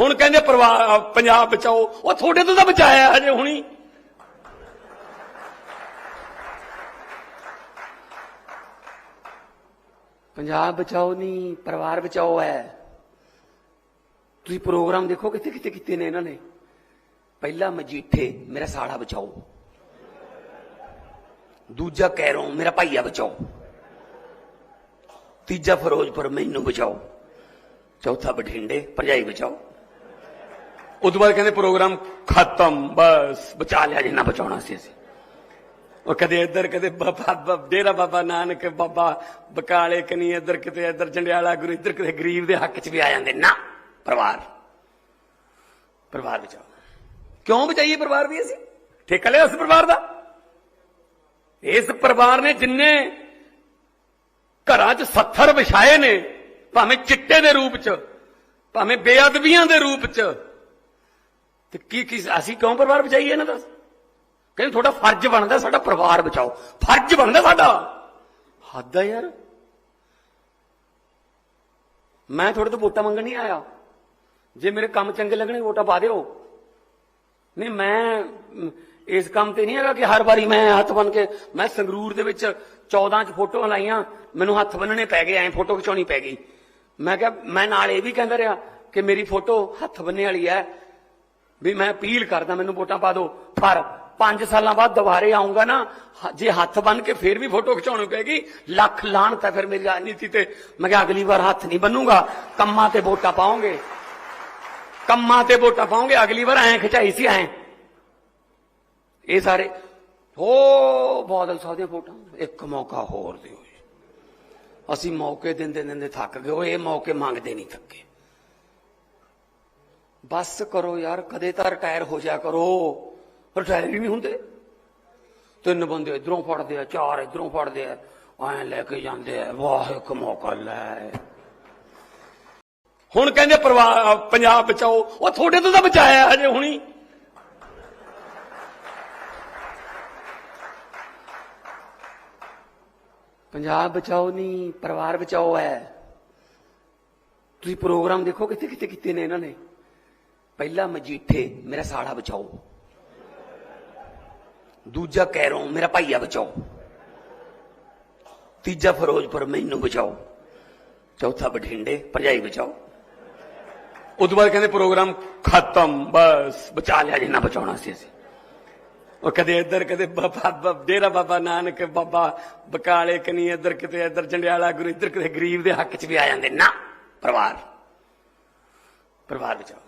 ਹੁਣ ਕਹਿੰਦੇ ਪਰਿਵਾਰ ਪੰਜਾਬ ਬਚਾਓ। ਉਹ ਤੁਹਾਡੇ ਤੋਂ ਤਾਂ ਬਚਾਇਆ ਹਜੇ ਹੁਣੀ। ਪੰਜਾਬ ਬਚਾਓ ਨਹੀਂ, ਪਰਿਵਾਰ ਬਚਾਓ ਹੈ। ਤੁਸੀਂ ਪ੍ਰੋਗਰਾਮ ਦੇਖੋ ਕਿੱਥੇ ਕਿੱਥੇ ਕੀਤੇ ਨੇ ਇਹਨਾਂ ਨੇ। ਪਹਿਲਾ ਮਜੀਠੇ, ਮੇਰਾ ਸਾੜਾ ਬਚਾਓ। ਦੂਜਾ ਕੈਰੋਂ, ਮੇਰਾ ਭਾਈਆ ਬਚਾਓ। ਤੀਜਾ ਫਿਰੋਜ਼ਪੁਰ, ਮੈਨੂੰ ਬਚਾਓ। ਚੌਥਾ ਬਠਿੰਡੇ, ਭਰਜਾਈ ਬਚਾਓ। ਉਦੋਂ ਬਾਅਦ ਕਹਿੰਦੇ ਪ੍ਰੋਗਰਾਮ ਖਤਮ, ਬਸ, ਬਚਾ ਲਿਆ ਜਿੰਨਾ ਬਚਾਉਣਾ ਸੀ ਅਸੀਂ। ਉਹ ਕਦੇ ਇੱਧਰ, ਕਦੇ ਬਾਬਾ ਡੇਰਾ ਬਾਬਾ ਨਾਨਕ, ਬਾਬਾ ਬਕਾਲੇ ਕਨੀ ਇੱਧਰ ਕਿਤੇ, ਇੱਧਰ ਜੰਡਿਆਲਾ ਗੁਰੂ, ਇੱਧਰ ਕਿਤੇ ਗਰੀਬ ਦੇ ਹੱਕ 'ਚ ਵੀ ਆ ਜਾਂਦੇ। ਨਾ, ਪਰਿਵਾਰ। ਪਰਿਵਾਰ ਬਚਾਓ। ਕਿਉਂ ਬਚਾਈਏ ਪਰਿਵਾਰ ਵੀ ਅਸੀਂ? ਠੇਕਾ ਲਿਆ ਉਸ ਪਰਿਵਾਰ ਦਾ? ਇਸ ਪਰਿਵਾਰ ਨੇ ਜਿੰਨੇ ਘਰਾਂ 'ਚ ਸੱਥਰ ਵਿਛਾਏ ਨੇ, ਭਾਵੇਂ ਚਿੱਟੇ ਦੇ ਰੂਪ 'ਚ, ਭਾਵੇਂ ਬੇਅਦਬੀਆਂ ਦੇ ਰੂਪ 'ਚ ਤੇ ਕੀ ਕੀ, ਅਸੀਂ ਕਿਉਂ ਪਰਿਵਾਰ ਬਚਾਈਏ ਇਹਨਾਂ ਦਾ? ਕਹਿੰਦੇ ਤੁਹਾਡਾ ਫਰਜ਼ ਬਣਦਾ ਸਾਡਾ ਪਰਿਵਾਰ ਬਚਾਓ। ਫਰਜ਼ ਬਣਦਾ ਸਾਡਾ। ਹੱਦ ਆ ਯਾਰ। ਮੈਂ ਤੁਹਾਡੇ ਤੋਂ ਵੋਟਾਂ ਮੰਗਣ ਨਹੀਂ ਆਇਆ। ਜੇ ਮੇਰੇ ਕੰਮ ਚੰਗੇ ਲੱਗਣੇ, ਵੋਟਾਂ ਪਾ ਦਿਓ। ਨਹੀਂ, ਮੈਂ, ਇਸ ਕੰਮ ਤੇ ਨਹੀਂ ਹੈਗਾ ਕਿ ਹਰ ਵਾਰੀ ਮੈਂ ਹੱਥ ਬਨ ਕੇ, ਮੈਂ ਸੰਗਰੂਰ ਦੇ ਵਿੱਚ 14 ਚ ਫੋਟੋਆਂ ਲਾਈਆਂ, ਮੈਨੂੰ ਹੱਥ ਬੰਨਣੇ ਪੈ ਗਏ, ਐ ਫੋਟੋ ਖਿਚਾਉਣੀ ਪੈ ਗਈ। ਮੈਂ ਕਿਹਾ, ਮੈਂ ਨਾਲ ਇਹ ਵੀ ਕਹਿੰਦਾ ਰਿਹਾ ਕਿ ਮੇਰੀ ਫੋਟੋ ਹੱਥ ਬੰਨੇ ਵਾਲੀ ਹੈ। ਵੀ ਮੈਂ ਅਪੀਲ ਕਰਦਾ, ਮੈਨੂੰ ਵੋਟਾਂ ਪਾ ਦਿਓ ਪਰ 5 ਸਾਲਾਂ ਬਾਅਦ ਦੁਬਾਰੇ ਆਉਂਗਾ ਨਾ, ਹ- ਜੇ ਹੱਥ ਬੰਨ ਕੇ ਫੇਰ ਵੀ ਫੋਟੋ ਖਿਚਾਉਣੀ ਪੈਗੀ ਲੱਖ ਲਾਣ ਤਾਂ ਫਿਰ ਮੇਰੀ ਰਾਜਨੀਤੀ ਤੇ ਮੈਂ ਕਿਹਾ ਅਗਲੀ ਵਾਰ ਹੱਥ ਨਹੀਂ ਬੰਨੂਗਾ। ਕੰਮਾਂ ਤੇ ਵੋਟਾਂ ਪਾਉਂਗੇ ਕੰਮਾਂ ਤੇ ਵੋਟਾਂ ਪਾਉਂਗੇ ਅਗਲੀ ਵਾਰ ਐਂ ਖਿਚਾਈ ਸੀ, ਐਂ। ਇਹ ਸਾਰੇ, ਹੋ ਬਾਦਲ ਸਾਹਿਬ ਦੀਆਂ ਫੋਟੋਆਂ ਇੱਕ ਮੌਕਾ ਹੋਰ ਦਿਓ ਜੀ। ਅਸੀਂ ਮੌਕੇ ਦਿੰਦੇ ਦਿੰਦੇ ਥੱਕ ਗਏ ਉਹ ਇਹ ਮੌਕੇ ਮੰਗਦੇ ਨਹੀਂ ਥੱਕੇ। ਬਸ ਕਰੋ ਯਾਰ, ਕਦੇ ਤਾਂ ਰਿਟਾਇਰ ਹੋ ਜਾ ਕਰੋ। ਰਿਟਾਇਰ ਵੀ ਨਹੀਂ ਹੁੰਦੇ। ਤਿੰਨ ਬੰਦੇ ਇਧਰੋਂ ਫੜਦੇ ਆ, ਚਾਰ ਇਧਰੋਂ ਫੜਦੇ ਆ, ਐਂ ਲੈ ਕੇ ਜਾਂਦੇ ਆ, ਵਾਹ, ਇੱਕ ਮੌਕਾ ਲੈ। ਹੁਣ ਕਹਿੰਦੇ ਪਰਿਵਾਰ ਪੰਜਾਬ ਬਚਾਓ। ਉਹ ਤੁਹਾਡੇ ਤੋਂ ਤਾਂ ਬਚਾਇਆ ਹਜੇ ਹੁਣੀ। ਪੰਜਾਬ ਬਚਾਓ ਨਹੀਂ ਪਰਿਵਾਰ ਬਚਾਓ ਹੈ। ਤੁਸੀਂ ਪ੍ਰੋਗਰਾਮ ਦੇਖੋ ਕਿੱਥੇ ਕਿੱਥੇ ਕੀਤੇ ਨੇ ਇਹਨਾਂ ਨੇ। ਪਹਿਲਾ ਮਜੀਠੇ, ਮੇਰਾ ਸਾੜਾ ਬਚਾਓ। ਦੂਜਾ ਕੈਰੋਂ, ਮੇਰਾ ਭਾਈਆ ਬਚਾਓ। ਤੀਜਾ ਫਿਰੋਜ਼ਪੁਰ, ਮੈਨੂੰ ਬਚਾਓ। ਚੌਥਾ ਬਠਿੰਡੇ, ਭਰਜਾਈ ਬਚਾਓ। ਉਦੋਂ ਬਾਅਦ ਕਹਿੰਦੇ ਪ੍ਰੋਗਰਾਮ ਖਤਮ, ਬਸ, ਬਚਾ ਲਿਆ ਜਿੰਨਾ ਬਚਾਉਣਾ ਸੀ ਅਸੀਂ। ਉਹ ਕਦੇ ਇੱਧਰ ਕਦੇ ਬਾਬਾ ਬਾਬਾ- ਡੇਰਾ ਬਾਬਾ ਨਾਨਕ, ਬਾਬਾ ਬਕਾਲੇ ਕਨੀ, ਇੱਧਰ ਕਿਤੇ, ਇੱਧਰ ਜੰਡਿਆਲਾ ਗੁਰੂ, ਇੱਧਰ ਕਿਤੇ ਗਰੀਬ ਦੇ ਹੱਕ 'ਚ ਵੀ ਆ ਜਾਂਦੇ। ਨਾ, ਪਰਿਵਾਰ। ਪਰਿਵਾਰ ਬਚਾਓ।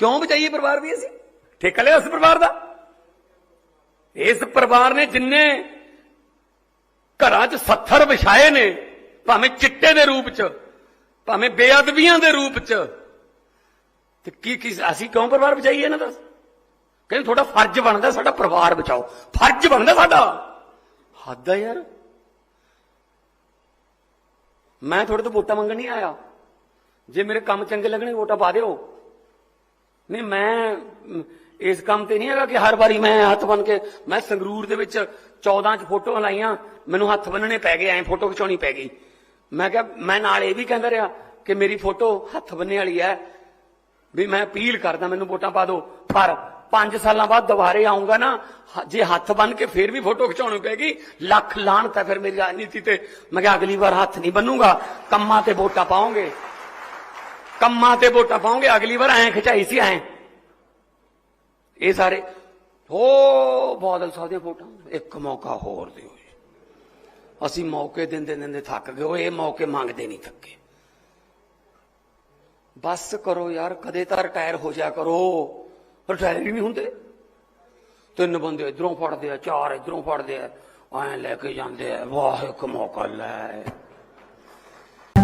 ਕਿਉਂ ਬਚਾਈਏ ਪਰਿਵਾਰ ਵੀ ਅਸੀਂ? ਠੇਕਾ ਲਿਆ ਉਸ ਪਰਿਵਾਰ ਦਾ? ਇਸ ਪਰਿਵਾਰ ਨੇ ਜਿੰਨੇ ਘਰਾਂ 'ਚ ਸੱਥਰ ਵਿਛਾਏ ਨੇ, ਭਾਵੇਂ ਚਿੱਟੇ ਦੇ ਰੂਪ 'ਚ, ਭਾਵੇਂ ਬੇਅਦਬੀਆਂ ਦੇ ਰੂਪ 'ਚ, ਤੇ ਕੀ ਕੀ ਅਸੀਂ ਕਿਉਂ ਪਰਿਵਾਰ ਬਚਾਈਏ ਇਹਨਾਂ ਦਾ? ਕਹਿੰਦੇ ਤੁਹਾਡਾ ਫਰਜ਼ ਬਣਦਾ ਸਾਡਾ ਪਰਿਵਾਰ ਬਚਾਓ। ਫਰਜ਼ ਬਣਦਾ ਸਾਡਾ। ਹੱਦ ਆ ਯਾਰ। ਮੈਂ ਤੁਹਾਡੇ ਤੋਂ ਵੋਟਾਂ ਮੰਗਣ ਨਹੀਂ ਆਇਆ। ਜੇ ਮੇਰੇ ਕੰਮ ਚੰਗੇ ਲੱਗਣੇ ਵੋਟਾਂ ਪਾ ਦਿਓ। ਨਹੀਂ, ਮੈਂ, ਇਸ ਕੰਮ ਤੇ ਨਹੀਂ ਹੈਗਾ ਕਿ ਹਰ ਵਾਰੀ ਮੈਂ ਹੱਥ ਬਨ ਕੇ, ਮੈਂ ਸੰਗਰੂਰ ਦੇ ਵਿੱਚ 14 ਚ ਫੋਟੋਆਂ ਲਾਈਆਂ, ਮੈਨੂੰ ਹੱਥ ਬੰਨਣੇ ਪੈ ਗਏ, ਐਂ ਫੋਟੋ ਖਿਚਾਉਣੀ ਪੈ ਗਈ। ਮੈਂ ਕਿਹਾ, ਮੈਂ ਨਾਲ ਇਹ ਵੀ ਕਹਿੰਦਾ ਰਿਹਾ ਕਿ ਮੇਰੀ ਫੋਟੋ ਹੱਥ ਬੰਨੇ ਵਾਲੀ ਹੈ, ਵੀ ਮੈਂ ਅਪੀਲ ਕਰਦਾ, ਮੈਨੂੰ ਵੋਟਾਂ ਪਾ ਦਿਓ। ਪਰ 5 ਸਾਲਾਂ ਬਾਅਦ ਦੁਬਾਰੇ ਆਉਂਗਾ ਨਾ ਜੇ ਹੱਥ ਬੰਨ ਕੇ ਫੇਰ ਵੀ ਫੋਟੋ ਖਿਚਾਉਣੀ ਪੈਗੀ ਲੱਖ ਲਾਣ ਤਾਂ ਫਿਰ ਮੇਰੀ ਰਾਜਨੀਤੀ ਤੇ। ਮੈਂ ਕਿਹਾ ਅਗਲੀ ਵਾਰ ਹੱਥ ਨਹੀਂ ਬੰਨੂਗਾ, ਕੰਮਾਂ ਤੇ ਵੋਟਾਂ ਪਾਉਂਗੇ ਕੰਮਾਂ ਤੇ ਵੋਟਾਂ ਪਾਉਂਗੇ, ਅਗਲੀ ਵਾਰ ਐਂ ਖਿਚਾਈ ਸੀ, ਐਂ। ਇਹ ਸਾਰੇ ਹੋ ਬਾਦਲ ਸਾਹਿਬ ਦੀਆਂ ਫੋਟੋਆਂ ਇੱਕ ਮੌਕਾ ਹੋਰ ਦਿਓ ਜੀ। ਅਸੀਂ ਮੌਕੇ ਦਿੰਦੇ ਦਿੰਦੇ ਥੱਕ ਗਏ, ਉਹ ਇਹ ਮੌਕੇ ਮੰਗਦੇ ਨਹੀਂ ਥੱਕੇ। ਬਸ ਕਰੋ ਯਾਰ, ਕਦੇ ਤਾਂ ਰਿਟਾਇਰ ਹੋ ਜਾ ਕਰੋ। ਰਿਟਾਇਰ ਵੀ ਨਹੀਂ ਹੁੰਦੇ। ਤਿੰਨ ਬੰਦੇ ਇਧਰੋਂ ਫੜਦੇ ਆ, ਚਾਰ ਇਧਰੋਂ ਫੜਦੇ ਆ, ਐਂ ਲੈ ਕੇ ਜਾਂਦੇ ਆ, ਵਾਹ, ਇੱਕ ਮੌਕਾ ਲੈ।